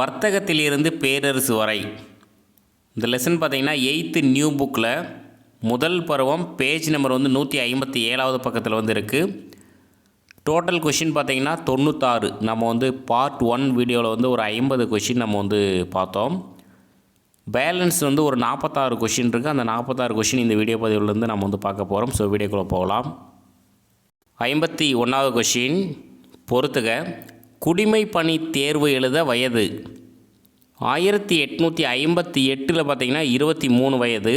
வர்த்தகத்திலிருந்து பேரரசு வரை. இந்த லெசன் பார்த்திங்கன்னா எயித்து நியூ புக்கில் முதல் பருவம் பேஜ் நம்பர் வந்து நூற்றி ஐம்பத்தி ஏழாவது பக்கத்தில் வந்து இருக்குது டோட்டல் கொஷின் பார்த்தீங்கன்னா தொண்ணூத்தாறு. நம்ம வந்து பார்ட் ஒன் வீடியோவில் வந்து ஒரு ஐம்பது கொஷின் நம்ம வந்து பார்த்தோம். பேலன்ஸ் வந்து ஒரு நாற்பத்தாறு கொஷின் இருக்குது அந்த நாற்பத்தாறு கொஷின் இந்த வீடியோ பதிவுலேருந்து நம்ம வந்து பார்க்க போகிறோம் ஸோ வீடியோக்குள்ளே போகலாம். ஐம்பத்தி ஒன்றாவது கொஷின் பொறுத்துக. குடிமை பணி தேர்வு எழுத வயது. ஆயிரத்தி எட்நூற்றி ஐம்பத்தி எட்டில் பார்த்தீங்கன்னா இருபத்தி மூணு வயது.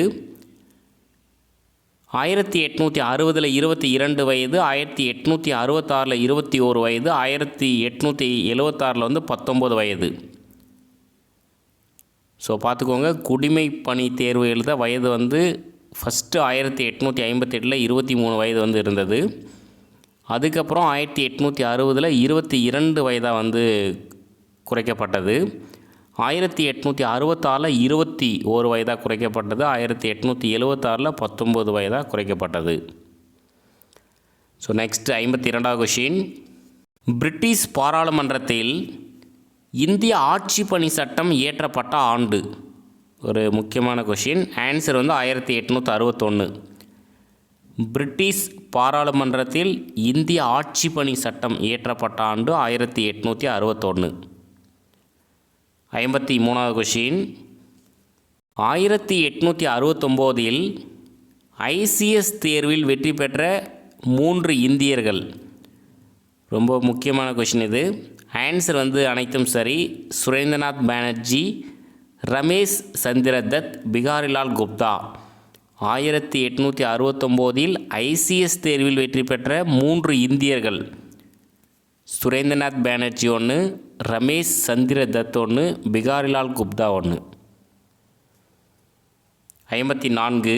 ஆயிரத்தி எட்நூற்றி அறுபதில் இருபத்தி இரண்டு வயது. ஆயிரத்தி எட்நூற்றி அறுபத்தாறில் இருபத்தி ஓரு வயது. ஆயிரத்தி எட்நூற்றி எழுவத்தாறில் வந்து பத்தொம்பது வயது. ஸோ பார்த்துக்கோங்க குடிமை பணி தேர்வு எழுத வயது வந்து ஃபஸ்ட்டு ஆயிரத்தி எட்நூற்றி ஐம்பத்தெட்டில் இருபத்தி மூணு வயது வந்து இருந்தது. அதுக்கப்புறம் ஆயிரத்தி எட்நூற்றி அறுபதில் இருபத்தி இரண்டு வயதாக வந்து குறைக்கப்பட்டது. ஆயிரத்தி எட்நூற்றி அறுபத்தாறில் இருபத்தி ஒரு வயதாக குறைக்கப்பட்டது. ஆயிரத்தி எட்நூற்றி எழுபத்தாறில் பத்தொம்பது வயதாக குறைக்கப்பட்டது. ஸோ நெக்ஸ்ட் ஐம்பத்தி இரண்டாவது கொஷின் பிரிட்டிஷ் பாராளுமன்றத்தில் இந்திய ஆட்சி பணி சட்டம் இயற்றப்பட்ட ஆண்டு. ஒரு முக்கியமான கொஷின் ஆன்சர் வந்து ஆயிரத்தி எட்நூற்றி அறுபத்தொன்று பிரிட்டிஷ் பாராளுமன்றத்தில் இந்திய ஆட்சி பணி சட்டம் இயற்றப்பட்ட ஆண்டு ஆயிரத்தி எட்நூற்றி அறுபத்தொன்று ஐம்பத்தி மூணாவது கொஷின் ஆயிரத்தி எட்நூற்றி அறுபத்தொம்போதில் ஐசிஎஸ் தேர்வில் வெற்றி பெற்ற மூன்று இந்தியர்கள். ரொம்ப முக்கியமான கொஷின் இது. ஆன்சர் வந்து அனைத்தும் சரி. சுரேந்திரநாத் பானர்ஜி ரமேஷ் சந்திரதத் பிகாரிலால் குப்தா. ஆயிரத்தி எட்நூற்றி அறுபத்தொம்போதில் ஐசிஎஸ் தேர்வில் வெற்றி பெற்ற மூன்று இந்தியர்கள். சுரேந்திரநாத் பானர்ஜி ஒன்று ரமேஷ் சந்திர தத் ஒன்று பிகாரிலால் குப்தா ஒன்று ஐம்பத்தி நான்கு.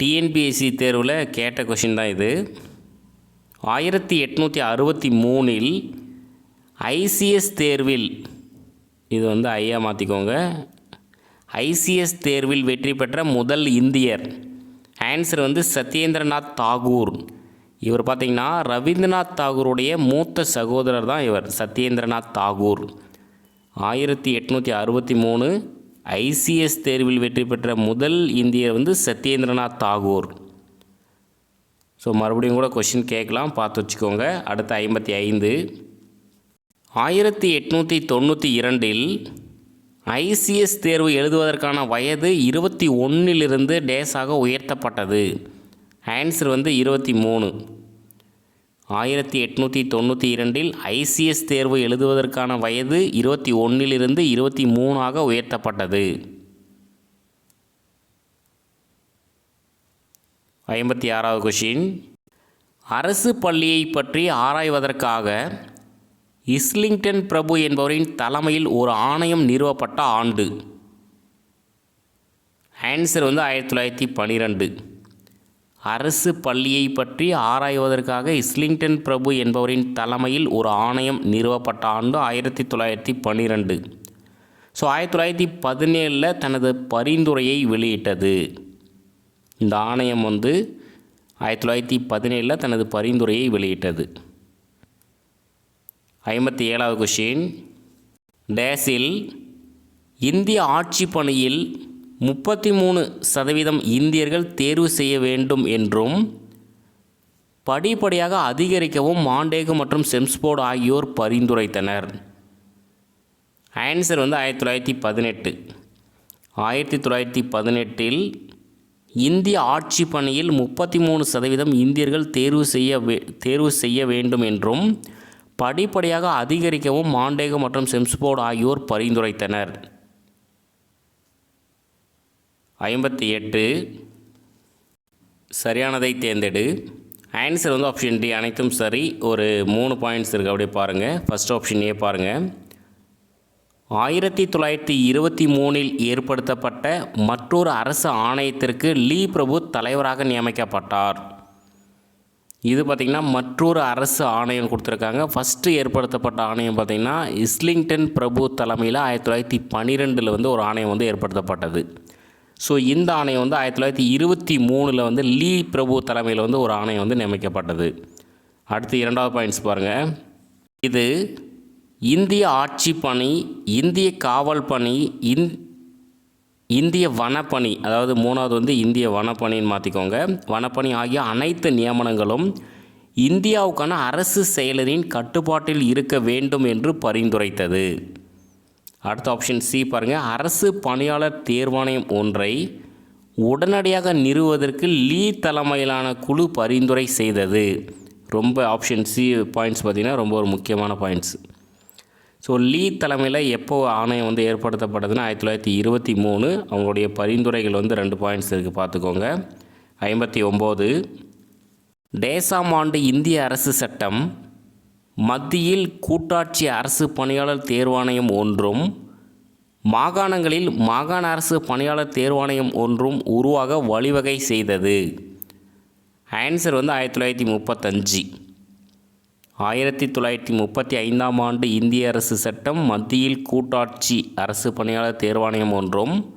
டிஎன்பிஎஸ்சி தேர்வில் கேட்ட கொஷின் தான் இது. ஆயிரத்தி எட்நூற்றி அறுபத்தி மூணில் ஐசிஎஸ் தேர்வில் இது வந்து ஐயா மாற்றிக்கோங்க ஐசிஎஸ் தேர்வில் வெற்றி பெற்ற முதல் இந்தியர் ஆன்சர் வந்து சத்யேந்திரநாத் தாகூர். இவர் பார்த்திங்கன்னா ரவீந்திரநாத் தாகூருடைய மூத்த சகோதரர் தான் இவர் சத்யேந்திரநாத் தாகூர். ஆயிரத்தி எட்நூற்றி அறுபத்தி மூணு ஐசிஎஸ் தேர்வில் வெற்றி பெற்ற முதல் இந்தியர் வந்து சத்யேந்திரநாத் தாகூர். ஸோ மறுபடியும் கூட கொஷின் கேட்கலாம் பார்த்து வச்சுக்கோங்க. அடுத்த ஐம்பத்தி ஐந்து. ஆயிரத்தி எட்நூற்றி தொண்ணூற்றி இரண்டில் ஐசிஎஸ் தேர்வு எழுதுவதற்கான வயது இருபத்தி ஒன்றிலிருந்து டேஸாக உயர்த்தப்பட்டது. ஆன்சர் வந்து இருபத்தி மூணு. ஆயிரத்தி எட்நூற்றி தொண்ணூற்றி இரண்டில் ஐசிஎஸ் தேர்வு எழுதுவதற்கான வயது இருபத்தி ஒன்றிலிருந்து இருபத்தி மூணாக உயர்த்தப்பட்டது. ஐம்பத்தி ஆறாவது கொஷின் அரசு பள்ளியை பற்றி ஆராய்வதற்காக இஸ்லிங்டன் பிரபு என்பவரின் தலைமையில் ஒரு ஆணையம் நிறுவப்பட்ட ஆண்டு. ஆன்சர் வந்து ஆயிரத்தி தொள்ளாயிரத்தி பன்னிரெண்டு அரசு பள்ளியை பற்றி ஆராய்வதற்காக இஸ்லிங்டன் பிரபு என்பவரின் தலைமையில் ஒரு ஆணையம் நிறுவப்பட்ட ஆண்டு ஆயிரத்தி தொள்ளாயிரத்தி பன்னிரெண்டு ஸோ ஆயிரத்தி தொள்ளாயிரத்தி பதினேழில் தனது பரிந்துரையை வெளியிட்டது. இந்த ஆணையம் வந்து ஆயிரத்தி தொள்ளாயிரத்தி பதினேழில் தனது பரிந்துரையை வெளியிட்டது. ஐம்பத்தி ஏழாவது கொஷின் டேஸில் இந்திய ஆட்சி பணியில் முப்பத்தி மூணு சதவீதம் இந்தியர்கள் தேர்வு செய்ய வேண்டும் என்றும் படிப்படியாக அதிகரிக்கவும் மாண்டேகு மற்றும் செம்ஸ்போர்ட் ஆகியோர் பரிந்துரைத்தனர். ஆன்சர் வந்து ஆயிரத்தி தொள்ளாயிரத்தி பதினெட்டு. ஆயிரத்தி தொள்ளாயிரத்தி பதினெட்டில் இந்திய ஆட்சி பணியில் முப்பத்தி மூணு சதவீதம் இந்தியர்கள் தேர்வு செய்ய வே தேர்வு செய்ய வேண்டும் என்றும் படிப்படியாக அதிகரிக்கவும் மாண்டேகோ மற்றும் செம்ஸ்போர்டு ஆகியோர் பரிந்துரைத்தனர். ஐம்பத்தி எட்டு. சரியானதை தேர்ந்தெடு. ஆன்சர் வந்து ஆப்ஷன் டி அனைத்தும் சரி. ஒரு மூணு பாயிண்ட்ஸ் இருக்குது அப்படியே பாருங்கள் ஃபஸ்ட் ஆப்ஷன் ஏ பாருங்கள் ஆயிரத்தி தொள்ளாயிரத்தி இருபத்தி மூணில் ஏற்படுத்தப்பட்ட மற்றொரு அரசு ஆணையத்திற்கு லீ பிரபு தலைவராக நியமிக்கப்பட்டார். இது பார்த்திங்கன்னா மற்றொரு அரசு ஆணையம் கொடுத்துருக்காங்க. ஃபஸ்ட்டு ஏற்படுத்தப்பட்ட ஆணையம் பார்த்திங்கன்னா இஸ்லிங்டன் பிரபு தலைமையில் ஆயிரத்தி தொள்ளாயிரத்தி பன்னிரெண்டில் வந்து ஒரு ஆணையம் வந்து ஏற்படுத்தப்பட்டது. ஸோ இந்த ஆணையம் வந்து ஆயிரத்தி தொள்ளாயிரத்தி இருபத்தி மூணில் வந்து லீ பிரபு தலைமையில் வந்து ஒரு ஆணையம் வந்து நியமிக்கப்பட்டது. அடுத்து இரண்டாவது பாயிண்ட்ஸ் பாருங்கள் இது இந்திய ஆட்சி பணி இந்திய காவல் பணி இந் இந்திய வனப்பணி அதாவது மூணாவது வந்து இந்திய வனப்பணின்னு மாற்றிக்கோங்க வனப்பணி ஆகிய அனைத்து நியமனங்களும் இந்தியாவுக்கான அரசு செயலரின் கட்டுப்பாட்டில் இருக்க வேண்டும் என்று பரிந்துரைத்தது. அடுத்த ஆப்ஷன் சி பாருங்கள் அரசு பணியாளர் தேர்வாணையம் ஒன்றை உடனடியாக நிறுவுவதற்கு லீ தலைமையிலான குழு பரிந்துரை செய்தது. ரொம்ப ஆப்ஷன் சி பாயிண்ட்ஸ் பார்த்திங்கன்னா ரொம்ப ஒரு முக்கியமான பாயிண்ட்ஸ் ஸோ லீ தலைமையில் எப்போ ஆணையம் வந்து ஏற்படுத்தப்பட்டதுன்னா ஆயிரத்தி தொள்ளாயிரத்தி இருபத்தி மூணு அவங்களுடைய பரிந்துரைகள் வந்து ரெண்டு பாயிண்ட்ஸ் இருக்குது பார்த்துக்கோங்க. ஐம்பத்தி ஒம்பது டேசாம் ஆண்டு இந்திய அரசு சட்டம் மத்தியில் கூட்டாட்சி அரசு பணியாளர் தேர்வாணையம் ஒன்றும் மாகாணங்களில் மாகாண அரசு பணியாளர் தேர்வாணையம் ஒன்றும் உருவாக வழிவகை செய்தது. ஆன்சர் வந்து ஆயிரத்தி தொள்ளாயிரத்தி முப்பத்தஞ்சு. ஆயிரத்தி தொள்ளாயிரத்தி முப்பத்தி ஐந்தாம் ஆண்டு இந்திய அரசு சட்டம் மத்தியில் கூட்டாட்சி அரசு பணியாளர் தேர்வாணையம் ஒன்றும்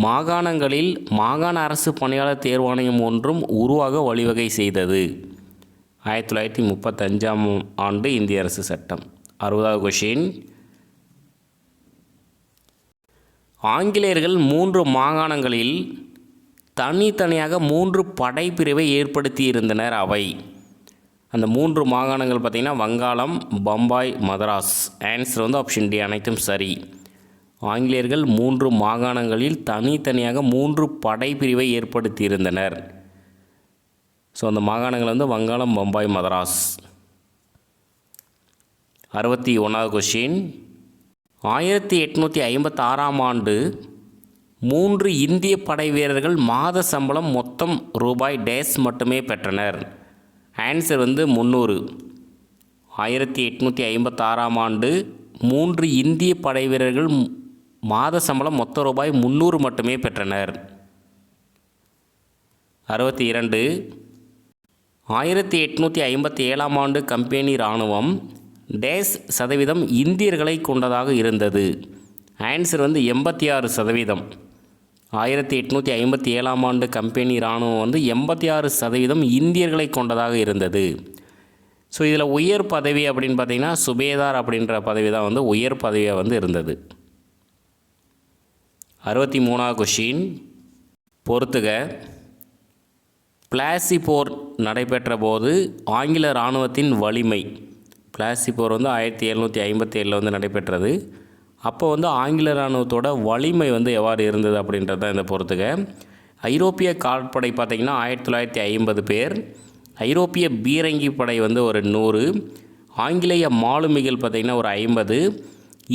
மாகாணங்களில் மாகாண அரசு பணியாளர் தேர்வாணையம் ஒன்றும் உருவாக வழிவகை செய்தது. ஆயிரத்தி தொள்ளாயிரத்தி முப்பத்தஞ்சாம் ஆண்டு இந்திய அரசு சட்டம். அறுபதாவது கொஷின் ஆங்கிலேயர்கள் மூன்று மாகாணங்களில் தனித்தனியாக மூன்று படைப்பிரிவை ஏற்படுத்தியிருந்தனர் அவை. அந்த மூன்று மாகாணங்கள் பார்த்திங்கன்னா வங்காளம் பம்பாய் மதராஸ். ஆன்சர் வந்து ஆப்ஷன் டி அனைத்தும் சரி. ஆங்கிலேயர்கள் மூன்று மாகாணங்களில் தனித்தனியாக மூன்று படைப்பிரிவை ஏற்படுத்தியிருந்தனர். ஸோ அந்த மாகாணங்கள் வந்து வங்காளம் பம்பாய் மதராஸ். அறுபத்தி ஒன்றாவது கொஷின் ஆயிரத்தி எட்நூற்றி ஐம்பத்தாறாம் ஆண்டு மூன்று இந்திய படை வீரர்கள் மாத சம்பளம் மொத்தம் ரூபாய் டேஸ் மட்டுமே பெற்றனர். ஆன்சர் வந்து முந்நூறு. ஆயிரத்தி எட்நூற்றி ஐம்பத்தாறாம் ஆண்டு மூன்று இந்திய படை வீரர்கள் மாத சம்பளம் மொத்த ரூபாய் முந்நூறு மட்டுமே பெற்றனர். அறுபத்தி இரண்டு. ஆயிரத்தி எட்நூற்றி ஐம்பத்தி ஏழாம் ஆண்டு கம்பெனி இராணுவம் டேஸ் சதவீதம் இந்தியர்களை கொண்டதாக இருந்தது. ஆன்சர் வந்து எண்பத்தி ஆறு சதவீதம். ஆயிரத்தி எட்நூற்றி ஐம்பத்தி ஏழாம் ஆண்டு கம்பெனி இராணுவம் வந்து எண்பத்தி ஆறு சதவீதம் இந்தியர்களை கொண்டதாக இருந்தது. ஸோ இதில் உயர் பதவி அப்படின்னு பார்த்தீங்கன்னா சுபேதார் அப்படின்ற பதவி தான் வந்து உயர் பதவியாக வந்து இருந்தது. அறுபத்தி மூணாவது கொஷின் பொறுத்துக. பிளாசி போர் நடைபெற்ற போது ஆங்கில இராணுவத்தின் வலிமை. பிளாசி போர் வந்து ஆயிரத்தி எழுநூற்றி ஐம்பத்தி ஏழில் வந்து நடைபெற்றது. அப்போ வந்து ஆங்கில இராணுவத்தோட வலிமை வந்து எவ்வாறு இருந்தது அப்படின்றது தான் இந்த பொறுத்துக. ஐரோப்பிய கால்படை பார்த்திங்கன்னா ஆயிரத்தி தொள்ளாயிரத்தி ஐம்பது பேர். ஐரோப்பிய பீரங்கி படை வந்து ஒரு நூறு. ஆங்கிலேய மாலுமிகள் பார்த்திங்கன்னா ஒரு ஐம்பது.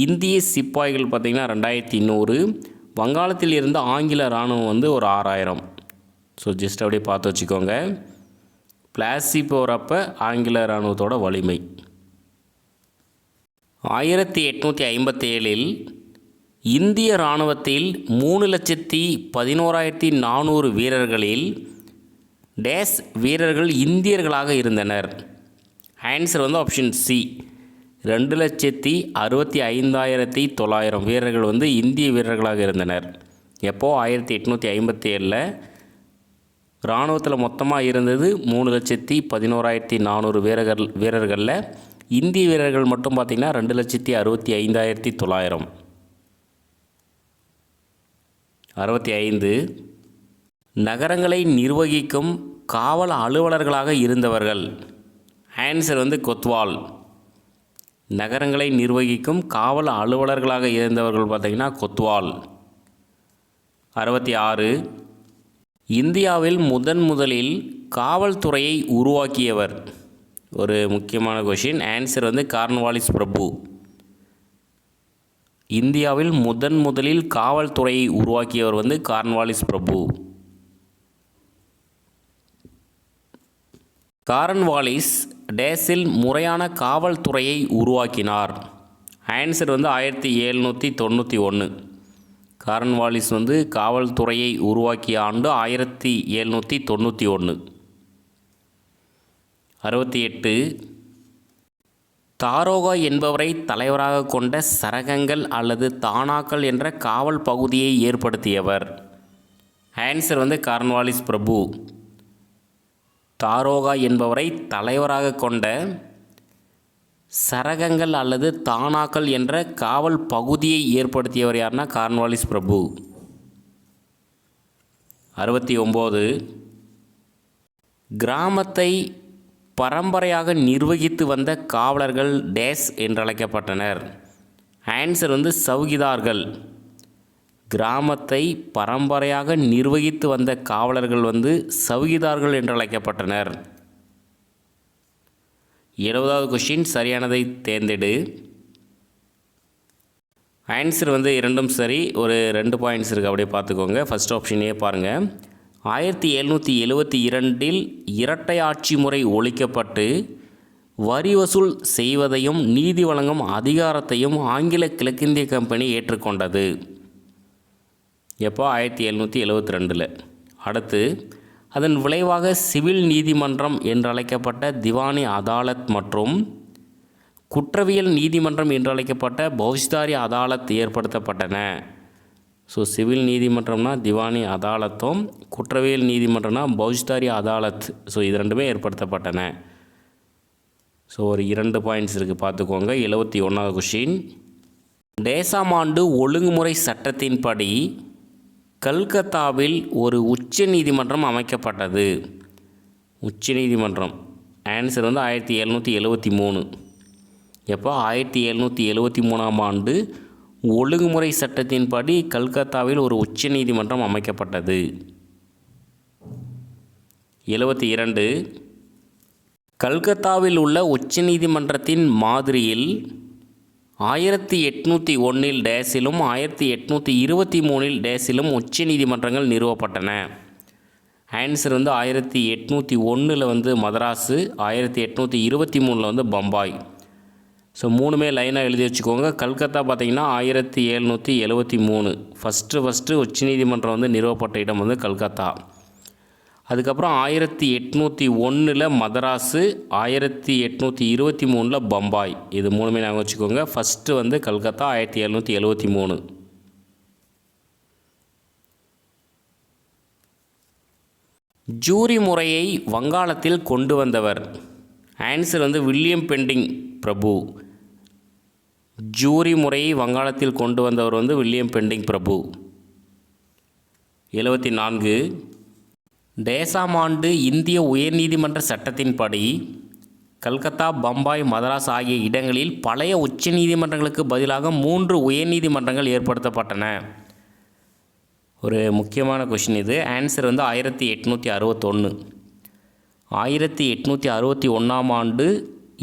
இந்திய சிப்பாய்கள் பார்த்திங்கன்னா ரெண்டாயிரத்தி நூறு. வங்காளத்தில் இருந்த ஆங்கில இராணுவம் வந்து ஒரு ஆறாயிரம். ஸோ ஜஸ்ட் அப்படியே பார்த்து வச்சுக்கோங்க. பிளாசி போகிறப்ப ஆங்கில இராணுவத்தோட வலிமை. ஆயிரத்தி எட்நூற்றி ஐம்பத்தி ஏழில் இந்திய இராணுவத்தில் மூணு லட்சத்தி பதினோராயிரத்தி நானூறு வீரர்களில் டேஸ் வீரர்கள் இந்தியர்களாக இருந்தனர். ஆன்சர் வந்து ஆப்ஷன் சி ரெண்டு லட்சத்தி அறுபத்தி ஐந்தாயிரத்தி தொள்ளாயிரம் வீரர்கள் வந்து இந்திய வீரர்களாக இருந்தனர். எப்போது ஆயிரத்தி எட்நூற்றி ஐம்பத்தி ஏழில் இராணுவத்தில் மொத்தமாக இருந்தது மூணு லட்சத்தி பதினோராயிரத்தி நானூறு வீரர்கள் வீரர்களில் இந்திய வீரர்கள் மட்டும் பார்த்திங்கன்னா ரெண்டு லட்சத்தி அறுபத்தி ஐந்தாயிரத்தி தொள்ளாயிரம். அறுபத்தி ஐந்து. நகரங்களை நிர்வகிக்கும் காவல் அலுவலர்களாக இருந்தவர்கள். ஆன்சர் வந்து கொத்வால். நகரங்களை நிர்வகிக்கும் காவல் அலுவலர்களாக இருந்தவர்கள் பார்த்திங்கன்னா கொத்வால். அறுபத்தி ஆறு. இந்தியாவில் முதன் முதலில் காவல்துறையை உருவாக்கியவர். ஒரு முக்கியமான கொஷின் ஆன்சர் வந்து கார்ன்வாலிஸ் பிரபு இந்தியாவில் முதன் முதலில் காவல்துறையை உருவாக்கியவர் வந்து கார்ன்வாலிஸ் பிரபு காரன்வாலிஸ் டேஸில் முறையான காவல்துறையை உருவாக்கினார். ஆன்சர் வந்து ஆயிரத்தி எழுநூற்றி தொண்ணூற்றி ஒன்று காரன்வாலிஸ் வந்து காவல்துறையை உருவாக்கிய ஆண்டு ஆயிரத்தி எழுநூற்றி தொண்ணூற்றி ஒன்று அறுபத்தி எட்டு. தாரோகா என்பவரை தலைவராக கொண்ட சரகங்கள் அல்லது தானாக்கள் என்ற காவல் பகுதியை ஏற்படுத்தியவர். ஆன்சர் வந்து கார்ன்வாலிஸ் பிரபு. தாரோகா என்பவரை தலைவராக கொண்ட சரகங்கள் அல்லது தானாக்கள் என்ற காவல் பகுதியை ஏற்படுத்தியவர் யாருன்னா கார்ன்வாலிஸ் பிரபு. அறுபத்தி ஒம்பது. கிராமத்தை பரம்பரையாக நிர்வகித்து வந்த காவலர்கள் டேஸ் என்றழைக்கப்பட்டனர். ஆன்சர் வந்து சௌகிதார்கள் கிராமத்தை பரம்பரையாக நிர்வகித்து வந்த காவலர்கள் வந்து சவுகிதார்கள் என்றழைக்கப்பட்டனர். இருபதாவது கொஷின் சரியானதை தேர்ந்தெடு. ஆன்சர் வந்து இரண்டும் சரி ஒரு ரெண்டு பாயிண்ட்ஸ் இருக்குது அப்படியே பார்த்துக்கோங்க. ஃபஸ்ட் ஆப்ஷனே பாருங்கள் ஆயிரத்தி எழுநூற்றி எழுவத்தி இரண்டில் இரட்டை ஆட்சி முறை ஒழிக்கப்பட்டு வரி வசூல் செய்வதையும் நீதி வழங்கும் அதிகாரத்தையும் ஆங்கில கிழக்கிந்திய கம்பெனி ஏற்றுக்கொண்டது. எப்போ? ஆயிரத்தி எழுநூற்றி எழுவத்தி ரெண்டில் அடுத்து அதன் விளைவாக சிவில் நீதிமன்றம் என்றழைக்கப்பட்ட திவானி அதாலத் மற்றும் குற்றவியல் நீதிமன்றம் என்றழைக்கப்பட்ட பௌஷ்தாரி அதாலத் ஏற்படுத்தப்பட்டன. ஸோ சிவில் நீதிமன்றம்னா திவானி அதாலத்தும் குற்றவியல் நீதிமன்றம்னா பௌஜ்தாரி அதாலத். ஸோ இது ரெண்டுமே ஏற்படுத்தப்பட்டன. ஸோ ஒரு இரண்டு பாயிண்ட்ஸ் இருக்குது பார்த்துக்கோங்க. எழுபத்தி ஒன்றாவது கொஷின் டேசாமாண்டு ஒழுங்குமுறை சட்டத்தின்படி கல்கத்தாவில் ஒரு உச்ச நீதிமன்றம் அமைக்கப்பட்டது. உச்ச நீதிமன்றம். ஆன்சர் வந்து ஆயிரத்தி எழுநூற்றி எழுபத்தி மூணு. எப்போ? ஆயிரத்தி எழுநூற்றி எழுபத்தி மூணாம் ஆண்டு ஒழுங்குமுறை சட்டத்தின்படி கல்கத்தாவில் ஒரு உச்ச நீதிமன்றம் அமைக்கப்பட்டது. எழுபத்தி இரண்டு. கல்கத்தாவில் உள்ள உச்ச நீதிமன்றத்தின் மாதிரியில் ஆயிரத்தி எட்நூற்றி ஒன்றில் டேஸிலும் ஆயிரத்தி எட்நூற்றி இருபத்தி மூணில் டேஸிலும் உச்ச நீதிமன்றங்கள் நிறுவப்பட்டன. ஆன்சர் வந்து ஆயிரத்தி எட்நூற்றி ஒன்றில் வந்து மதராஸு ஆயிரத்தி எட்நூற்றி இருபத்தி மூணில் வந்து பம்பாய். ஸோ மூணுமே லைனாக எழுதி வச்சுக்கோங்க. கல்கத்தா பார்த்தீங்கன்னா ஆயிரத்தி எழுநூற்றி எழுவத்தி மூணு. ஃபஸ்ட்டு ஃபஸ்ட்டு உச்சநீதிமன்றம் வந்து நிறுவப்பட்ட இடம் வந்து கல்கத்தா. அதுக்கப்புறம் ஆயிரத்தி எட்நூற்றி ஒன்றில் மதராஸு ஆயிரத்தி எட்நூற்றி இருபத்தி மூணில் பம்பாய். இது மூணுமே நாங்கள் வச்சுக்கோங்க. ஃபஸ்ட்டு வந்து கல்கத்தா ஆயிரத்தி எழுநூற்றி எழுவத்தி மூணு. ஜூரி முறையை வங்காளத்தில் கொண்டு வந்தவர். ஆன்சர் வந்து வில்லியம் பெண்டிங். பிரபு. ஜூரி முறையை வங்காளத்தில் கொண்டு வந்தவர் வந்து வில்லியம் பெண்டிங் பிரபு. எழுபத்தி நான்கு டேசாமாண்டு இந்திய உயர்நீதிமன்ற சட்டத்தின்படி கல்கத்தா பம்பாய் மதராஸ் ஆகிய இடங்களில் பழைய உச்ச நீதிமன்றங்களுக்கு பதிலாக மூன்று உயர்நீதிமன்றங்கள் ஏற்படுத்தப்பட்டன. ஒரு முக்கியமான கொஷின் இது. ஆன்சர் வந்து ஆயிரத்தி எட்நூற்றி அறுபத்தொன்று ஆயிரத்தி எட்நூற்றி அறுபத்தி ஒன்றாம் ஆண்டு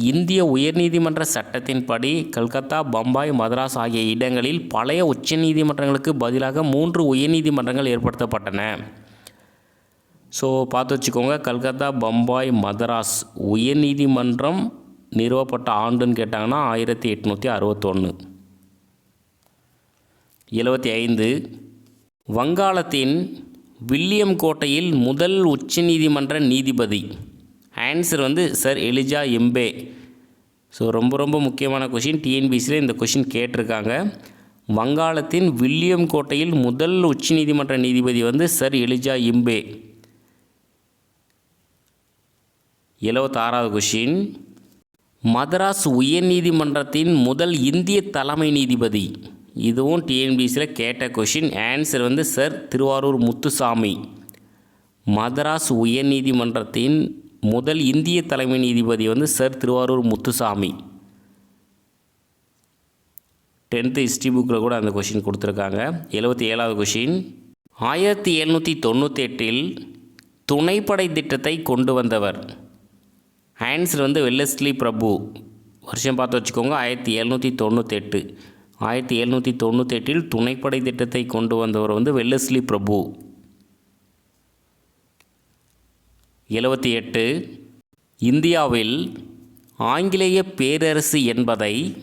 இந்திய உயர்நீதிமன்ற சட்டத்தின்படி கல்கத்தா பம்பாய் மதராஸ் ஆகிய இடங்களில் பழைய உச்ச நீதிமன்றங்களுக்கு பதிலாக மூன்று உயர்நீதிமன்றங்கள் ஏற்படுத்தப்பட்டன. ஸோ பார்த்து வச்சுக்கோங்க. கல்கத்தா பம்பாய் மதராஸ் உயர்நீதிமன்றம் நிறுவப்பட்ட ஆண்டுன்னு கேட்டாங்கன்னா ஆயிரத்தி எட்நூற்றி அறுபத்தொன்று எழுபத்தி ஐந்து. வங்காளத்தின் வில்லியம் கோட்டையில் முதல் உச்சநீதிமன்ற நீதிபதி ஆன்சர் வந்து சார் எலிஜா எம்பே ஸோ ரொம்ப ரொம்ப முக்கியமான கொஷின் டிஎன்பிசியில் இந்த கொஷின் கேட்டிருக்காங்க. வங்காளத்தின் வில்லியம் கோட்டையில் முதல் உச்சநீதிமன்ற நீதிபதி வந்து சர் எலிஜா இம்பே எழுபத்தாறாவது கொஷின் மதராஸ் உயர்நீதிமன்றத்தின் முதல் இந்திய தலைமை நீதிபதி. இதுவும் டிஎன்பிசியில் கேட்ட கொஷின் ஆன்சர் வந்து சார் திருவாரூர் முத்துசாமி. மதராஸ் உயர்நீதிமன்றத்தின் முதல் இந்திய தலைமை நீதிபதி வந்து sir Thiruvarur Muthusamy. Tenth history புக்கில் கூட அந்த கொஷின் கொடுத்துருக்காங்க. எழுபத்தி ஏழாவது கொஷின் ஆயிரத்தி எழுநூற்றி தொண்ணூற்றி எட்டில் துணைப்படை திட்டத்தை கொண்டு வந்தவர். ஆன்சர் வந்து வெல்லஸ்லி பிரபு. வருஷம் பார்த்து வச்சுக்கோங்க ஆயிரத்தி எழுநூற்றி தொண்ணூத்தெட்டு. ஆயிரத்தி எழுநூற்றி தொண்ணூத்தெட்டில் துணைப்படை திட்டத்தை கொண்டு வந்தவர் வந்து வெல்லஸ்லி பிரபு. எழுபத்தி எட்டு இந்தியாவில் ஆங்கிலேய பேரரசு என்பதை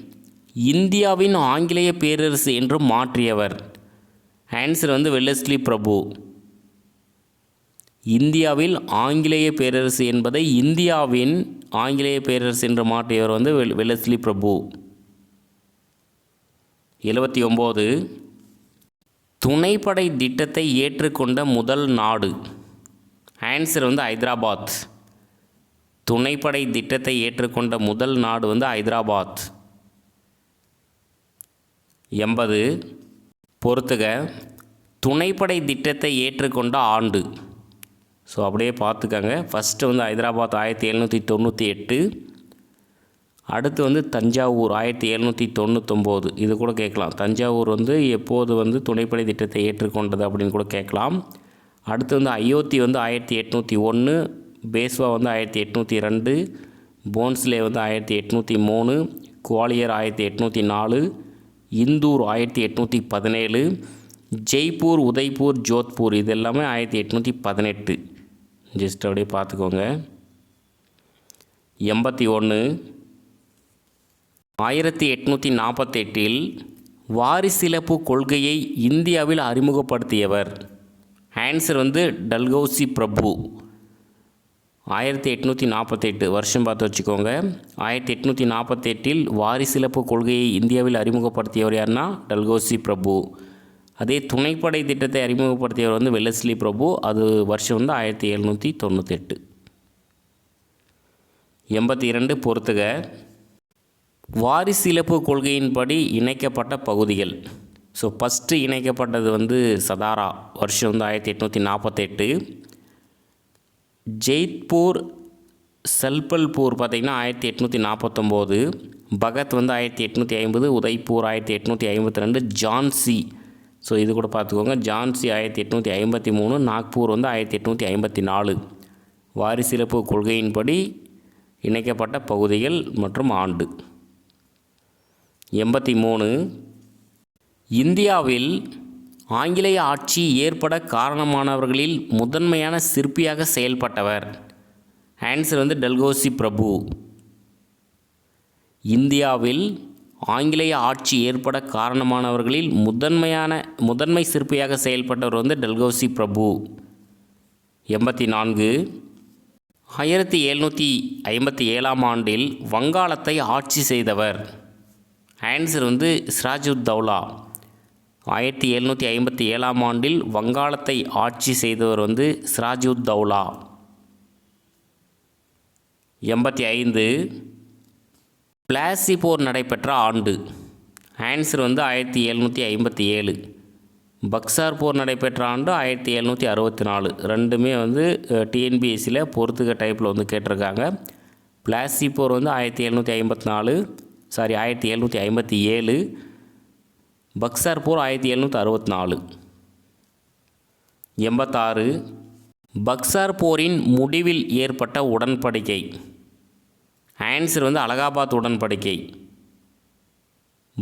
இந்தியாவின் ஆங்கிலேய பேரரசு என்று மாற்றியவர். ஆன்சர் வந்து வெல்லஸ்லி பிரபு. இந்தியாவில் ஆங்கிலேய பேரரசு என்பதை இந்தியாவின் ஆங்கிலேய பேரரசு என்று மாற்றியவர் வந்து வெல் வெல்லஸ்லி பிரபு. எழுபத்தி ஒம்பது துணைப்படை திட்டத்தை ஏற்றுக்கொண்ட முதல் நாடு. ஆன்சர் வந்து ஹைதராபாத். துணைப்படை திட்டத்தை ஏற்றுக்கொண்ட முதல் நாடு வந்து ஹைதராபாத். எண்பது பொறுத்துக. துணைப்படை திட்டத்தை ஏற்றுக்கொண்ட ஆண்டு. ஸோ அப்படியே பார்த்துக்கங்க. ஃபஸ்ட்டு வந்து ஹைதராபாத் ஆயிரத்தி எழுநூற்றி தொண்ணூற்றி எட்டு. அடுத்து வந்து தஞ்சாவூர் ஆயிரத்தி எழுநூற்றி தொண்ணூத்தொம்போது. இது கூட கேட்கலாம். தஞ்சாவூர் வந்து எப்போது வந்து துணைப்படை திட்டத்தை ஏற்றுக்கொண்டது அப்படின்னு கூட கேட்கலாம். அடுத்து வந்து அயோத்தி வந்து ஆயிரத்தி எட்நூற்றி ஒன்று பேஸ்வா வந்து ஆயிரத்தி எட்நூற்றி ரெண்டு போன்ஸ்லே வந்து ஆயிரத்தி எட்நூற்றி மூணு குவாலியர் ஆயிரத்தி எட்நூற்றி நாலு இந்தூர் ஆயிரத்தி எட்நூற்றி பதினேழு ஜெய்ப்பூர் உதய்பூர் ஜோத்பூர் இது எல்லாமே ஆயிரத்தி எட்நூற்றி பதினெட்டு. ஜஸ்ட் அப்படியே பார்த்துக்கோங்க. எண்பத்தி ஒன்று. ஆயிரத்தி எட்நூற்றி நாற்பத்தெட்டில் வாரிசிலப்பு கொள்கையை இந்தியாவில் அறிமுகப்படுத்தியவர். ஆன்சர் வந்து டல்கௌசி பிரபு ஆயிரத்தி எட்நூற்றி நாற்பத்தெட்டு வருஷம் பார்த்து வச்சுக்கோங்க. ஆயிரத்தி எட்நூற்றி நாற்பத்தெட்டில் வாரிசிலப்பு கொள்கையை இந்தியாவில் அறிமுகப்படுத்தியவர் யாருன்னா டல்கோசி பிரபு அதே துணைப்படை திட்டத்தை அறிமுகப்படுத்தியவர் வந்து வெல்லஸ்லி பிரபு அது வருஷம் வந்து ஆயிரத்தி எழுநூற்றி தொண்ணூத்தெட்டு. எண்பத்தி இரண்டு பொறுத்துக. வாரிசிலப்பு கொள்கையின்படி இணைக்கப்பட்ட பகுதிகள். ஸோ ஃபஸ்ட்டு இணைக்கப்பட்டது வந்து சதாரா வருஷம் வந்து ஆயிரத்தி எட்நூற்றி நாற்பத்தெட்டு ஜெய்த்பூர் சல்பல்பூர் பார்த்திங்கன்னா ஆயிரத்தி எட்நூற்றி நாற்பத்தொம்போது பகத் வந்து ஆயிரத்தி எட்நூற்றி ஐம்பது உதய்பூர் ஆயிரத்தி எட்நூற்றி ஐம்பத்தி ரெண்டு ஜான்சி. ஸோ இது கூட பார்த்துக்கோங்க. ஜான்சி ஆயிரத்தி எட்நூற்றி ஐம்பத்தி மூணு நாக்பூர் வந்து ஆயிரத்தி எட்நூற்றி ஐம்பத்தி நாலு. வாரிசிறப்பு கொள்கையின்படி இணைக்கப்பட்ட பகுதிகள் மற்றும் ஆண்டு. எண்பத்தி மூணு இந்தியாவில் ஆங்கிலேய ஆட்சி ஏற்பட காரணமானவர்களில் முதன்மையான சிற்பியாக செயல்பட்டவர். ஆன்சர் வந்து டல்கோசி பிரபு. இந்தியாவில் ஆங்கிலேய ஆட்சி ஏற்பட காரணமானவர்களில் முதன்மையான முதன்மை சிற்பியாக செயல்பட்டவர் வந்து டல்கோசி பிரபு. எண்பத்தி நான்கு ஆயிரத்தி எழுநூற்றி ஐம்பத்தி ஏழாம் ஆண்டில் வங்காளத்தை ஆட்சி செய்தவர். ஆன்சர் வந்து சிராஜுத் தௌலா ஆயிரத்தி எழுநூற்றி ஐம்பத்தி ஏழாம் ஆண்டில் வங்காளத்தை ஆட்சி செய்தவர் வந்து சிராஜுத் தௌலா. எண்பத்தி ஐந்து பிளாசி போர் நடைபெற்ற ஆண்டு. ஆன்சர் வந்து ஆயிரத்தி எழுநூற்றி ஐம்பத்தி ஏழு. பக்சார் போர் நடைபெற்ற ஆண்டு ஆயிரத்தி எழுநூற்றி அறுபத்தி நாலு. ரெண்டுமே வந்து டிஎன்பிஎஸ்சியில் பொறுத்துக்க டைப்பில் வந்து கேட்டிருக்காங்க. பிளாசி போர் வந்து ஆயிரத்தி எழுநூற்றி ஐம்பத்தி நாலு சாரி ஆயிரத்தி எழுநூற்றி ஐம்பத்தி ஏழு. பக்சார் போர் ஆயிரத்தி எழுநூற்றி அறுபத்தி நாலு எண்பத்தாறு பக்சார் போரின் முடிவில் ஏற்பட்ட உடன்படிக்கை. ஆன்சர் வந்து அலகாபாத் உடன்படிக்கை.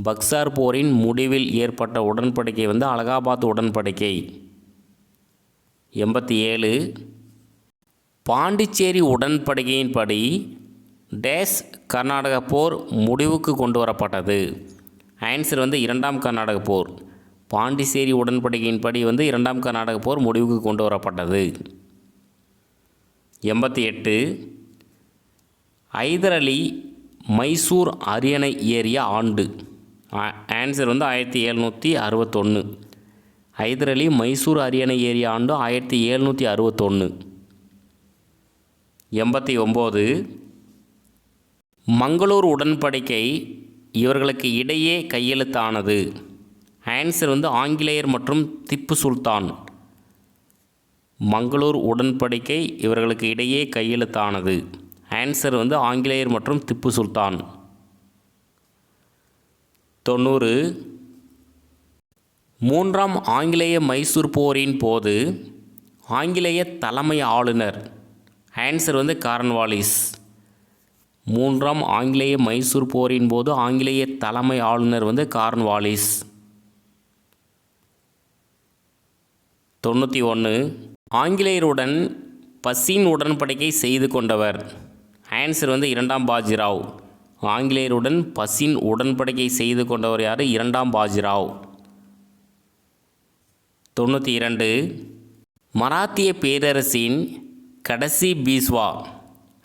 பக்சார் போரின் முடிவில் ஏற்பட்ட உடன்படிக்கை வந்து அலகாபாத் உடன்படிக்கை. எண்பத்தி ஏழு பாண்டிச்சேரி உடன்படிக்கையின்படி டேஸ் கர்நாடக போர் முடிவுக்கு கொண்டு வரப்பட்டது. ஆன்சர் வந்து இரண்டாம் கர்நாடக போர். பாண்டிச்சேரி உடன்படிக்கையின்படி வந்து இரண்டாம் கர்நாடக போர் முடிவுக்கு கொண்டு வரப்பட்டது. எண்பத்தி எட்டு. ஐதர் அலி மைசூர் அரியணை ஏறிய ஆண்டு. ஆன்சர் வந்து ஆயிரத்தி எழுநூற்றி அறுபத்தொன்று ஐதர் அலி மைசூர் அரியணை ஏறிய ஆண்டு ஆயிரத்தி எழுநூற்றி அறுபத்தொன்று எண்பத்தி ஒம்பது. மங்களூர் உடன்படிக்கை இவர்களுக்கு இடையே கையெழுத்தானது. ஆன்சர் வந்து ஆங்கிலேயர் மற்றும் திப்பு சுல்தான். மங்களூர் உடன்படிக்கை இவர்களுக்கு இடையே கையெழுத்தானது. ஆன்சர் வந்து ஆங்கிலேயர் மற்றும் திப்பு சுல்தான். தொண்ணூறு. மூன்றாம் ஆங்கிலேய மைசூர் போரின் போது ஆங்கிலேய தலைமை ஆளுநர் ஆன்சர் வந்து காரன்வாலிஸ். மூன்றாம் ஆங்கிலேய மைசூர் போரின் போது ஆங்கிலேய தலைமை ஆளுநர் வந்து கார்ன்வாலிஸ் தொண்ணூற்றி ஒன்று ஆங்கிலேயருடன் பசின் உடன்படிக்கை செய்து கொண்டவர். ஆன்சர் வந்து இரண்டாம் பாஜிராவ். ஆங்கிலேயருடன் பசின் உடன்படிக்கை செய்து கொண்டவர் யார்? இரண்டாம் பாஜிராவ். தொண்ணூற்றி இரண்டு. மராத்திய பேரரசின் கடைசி பீஸ்வா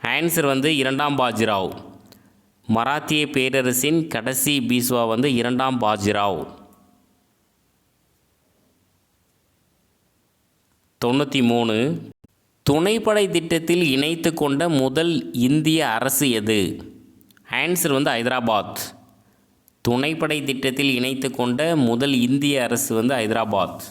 ஆன்சர் வந்து இரண்டாம் பாஜிராவ். மராத்திய பேரரசின் கடைசி பீஸ்வா வந்து இரண்டாம் பாஜிராவ். தொண்ணூற்றி மூணு துணைப்படை திட்டத்தில் இணைத்து கொண்ட முதல் இந்திய அரசு எது? ஆன்சர் வந்து ஹைதராபாத் துணைப்படை திட்டத்தில் இணைத்து கொண்ட முதல் இந்திய அரசு வந்து ஹைதராபாத்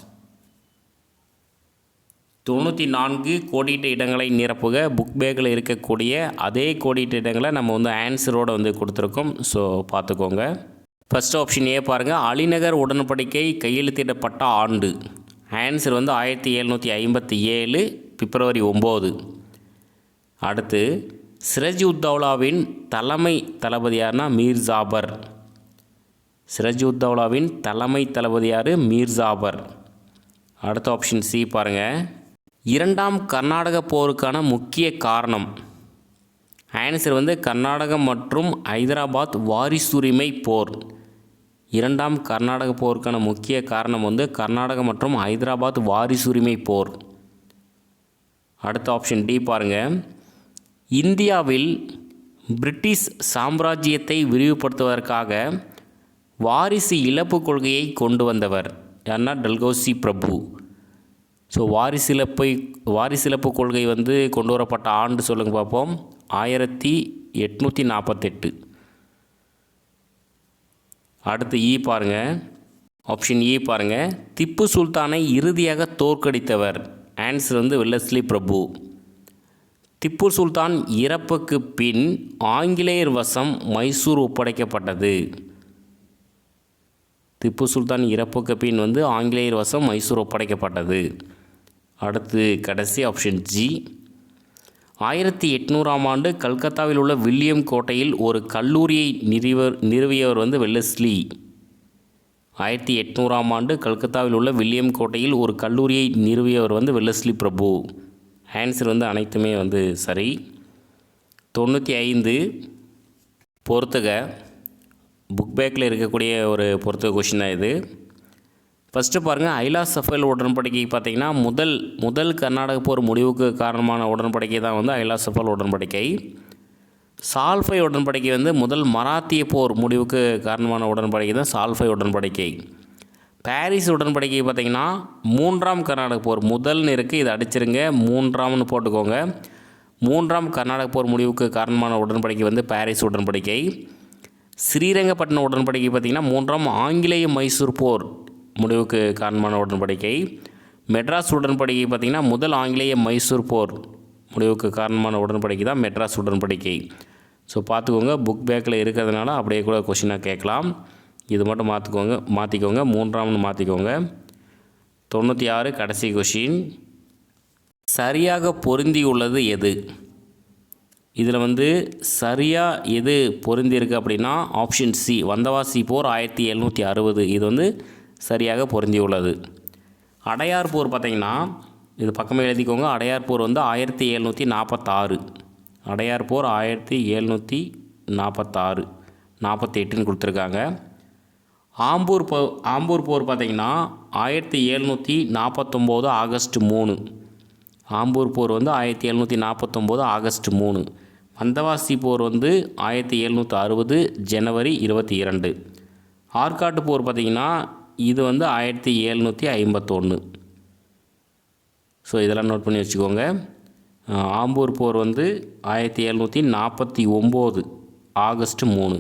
தொண்ணூற்றி நான்கு கோடிட்ட இடங்களை நிரப்புக. புக் பேக்கில் இருக்கக்கூடிய அதே கோடிட்ட இடங்களை நம்ம வந்து ஆன்சரோடு வந்து கொடுத்துருக்கோம். ஸோ பார்த்துக்கோங்க. ஃபஸ்ட் ஆப்ஷன் ஏ பாருங்கள் அலிநகர் உடன்படிக்கை கையெழுத்திடப்பட்ட ஆண்டு. ஆன்சர் வந்து ஆயிரத்தி எழுநூற்றி ஐம்பத்தி ஏழு பிப்ரவரி ஒம்பது. அடுத்து சிரஜ் உத்தவ்லாவின் தலைமை தளபதியாருன்னால் மீர் ஜாபர். சிரஜ் உத்தவ்லாவின் தலைமை தளபதி யார்? மீர் ஜாபர். அடுத்த ஆப்ஷன் சி பாருங்கள் இரண்டாம் கர்நாடக போருக்கான முக்கிய காரணம். ஆன்சர் வந்து கர்நாடகம் மற்றும் ஹைதராபாத் வாரிசுரிமை போர். இரண்டாம் கர்நாடக போருக்கான முக்கிய காரணம் வந்து கர்நாடகம் மற்றும் ஹைதராபாத் வாரிசுரிமை போர். அடுத்த ஆப்ஷன் டி பாருங்கள் இந்தியாவில் பிரிட்டிஷ் சாம்ராஜ்யத்தை விரிவுபடுத்துவதற்காக வாரிசு இழப்பு கொள்கையை கொண்டு வந்தவர். யாருன்னா டல்கோசி பிரபு. ஸோ வாரிசிலப்பை வாரிசிலப்பு கொள்கை வந்து கொண்டு வரப்பட்ட ஆண்டு சொல்லுங்க பார்ப்போம் ஆயிரத்தி எட்நூற்றி நாற்பத்தெட்டு அடுத்து e இ பாருங்கள் ஆப்ஷன் இ e பாருங்கள் திப்பு சுல்தானை இறுதியாக தோற்கடித்தவர். ஆன்சர் வந்து வெல்லஸ்லி பிரபு. திப்பு சுல்தான் இறப்புக்கு பின் ஆங்கிலேயர் வசம் மைசூர் ஒப்படைக்கப்பட்டது. திப்பு சுல்தான் இறப்புக்கு பின் வந்து ஆங்கிலேயர் வசம் மைசூர் ஒப்படைக்கப்பட்டது. அடுத்து கடைசி ஆப்ஷன் ஜி ஆயிரத்தி எட்நூறாம் ஆண்டு கல்கத்தாவில் உள்ள வில்லியம் கோட்டையில் ஒரு கல்லூரியை நிறுவர் நிறுவியவர் வந்து வெல்லஸ்லி. ஆயிரத்தி எட்நூறாம் ஆண்டு கல்கத்தாவில் உள்ள வில்லியம் கோட்டையில் ஒரு கல்லூரியை நிறுவியவர் வந்து வெல்லஸ்லி பிரபு. ஆன்சர் வந்து அனைத்துமே வந்து சரி. தொண்ணூற்றி ஐந்து பொறுத்துக. புக் பேக்கில் இருக்கக்கூடிய ஒரு பொறுத்துக கொஷின் தான் இது. ஃபஸ்ட்டு பாருங்கள் ஐலா சஃபல் உடன்படிக்கை பார்த்திங்கன்னா முதல் முதல் கர்நாடக போர் முடிவுக்கு காரணமான உடன்படிக்கை தான் வந்து ஐலா சஃபல் உடன்படிக்கை. சால்ஃபை உடன்படிக்கை வந்து முதல் மராத்திய போர் முடிவுக்கு காரணமான உடன்படிக்கை தான் சால்ஃபை உடன்படிக்கை. பாரிஸ் உடன்படிக்கை பார்த்திங்கன்னா மூன்றாம் கர்நாடக போர் முதல்னு இருக்குது இதை அடிச்சிருங்க மூன்றாம்னு போட்டுக்கோங்க. மூன்றாம் கர்நாடக போர் முடிவுக்கு காரணமான உடன்படிக்கை வந்து பாரிஸ் உடன்படிக்கை. ஸ்ரீரங்கப்பட்டினம் உடன்படிக்கை பார்த்திங்கன்னா மூன்றாம் ஆங்கிலேய மைசூர் போர். முடிவுக்கு காரணமான உடன்படிக்கை. மெட்ராஸ் உடன்படிக்கை பார்த்திங்கன்னா முதல் ஆங்கிலேய மைசூர் போர் முடிவுக்கு காரணமான உடன்படிக்கை தான் மெட்ராஸ் உடன்படிக்கை. ஸோ பார்த்துக்கோங்க புக் பேக்கில் இருக்கிறதுனால அப்படியே கூட கொஷினாக கேட்கலாம். இது மட்டும் மாற்றிக்கோங்க மாற்றிக்கோங்க மூன்றாம்னு மாற்றிக்கோங்க தொண்ணூற்றி ஆறு கடைசி கொஷின் சரியாக பொருந்தியுள்ளது எது? இதில் வந்து சரியாக எது பொருந்திருக்கு அப்படின்னா ஆப்ஷன் சி வந்தவாசி போர் ஆயிரத்தி எழுநூற்றி அறுபது. இது வந்து சரியாக பொருந்தியுள்ளது. அடையார் போர் பார்த்திங்கன்னா இது பக்கமே எழுதிக்கோங்க. அடையார் போர் வந்து ஆயிரத்தி எழுநூற்றி நாற்பத்தாறு. அடையார் போர் ஆயிரத்தி எழுநூற்றி நாற்பத்தாறு நாற்பத்தி எட்டுன்னு கொடுத்துருக்காங்க. ஆம்பூர் போ ஆம்பூர் போர் பார்த்திங்கன்னா ஆயிரத்தி எழுநூற்றி நாற்பத்தொம்போது ஆகஸ்ட் மூணு. ஆம்பூர் போர் வந்து ஆயிரத்தி எழுநூற்றி நாற்பத்தொம்போது ஆகஸ்ட் மூணு. வந்தவாசி போர் வந்து ஆயிரத்தி எழுநூற்றி அறுபது ஜனவரி இருபத்தி இரண்டு. ஆற்காட்டு போர் பார்த்திங்கன்னா இது வந்து ஆயிரத்தி எழுநூற்றி ஐம்பத்தொன்று ஸோ இதெல்லாம் நோட் பண்ணி வச்சுக்கோங்க. ஆம்பூர் போர் வந்து ஆயிரத்தி எழுநூற்றி நாற்பத்தி ஒம்பது ஆகஸ்ட் மூணு.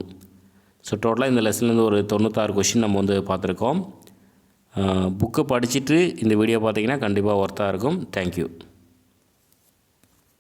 ஸோ டோட்டலாக இந்த லெசன்லேருந்து ஒரு தொண்ணூத்தாறு கொஷின் நம்ம வந்து பார்த்துருக்கோம். புக்கு படிச்சுட்டு இந்த வீடியோ பார்த்தீங்கன்னா கண்டிப்பாக ஒர்த்தாக இருக்கும். தேங்க்யூ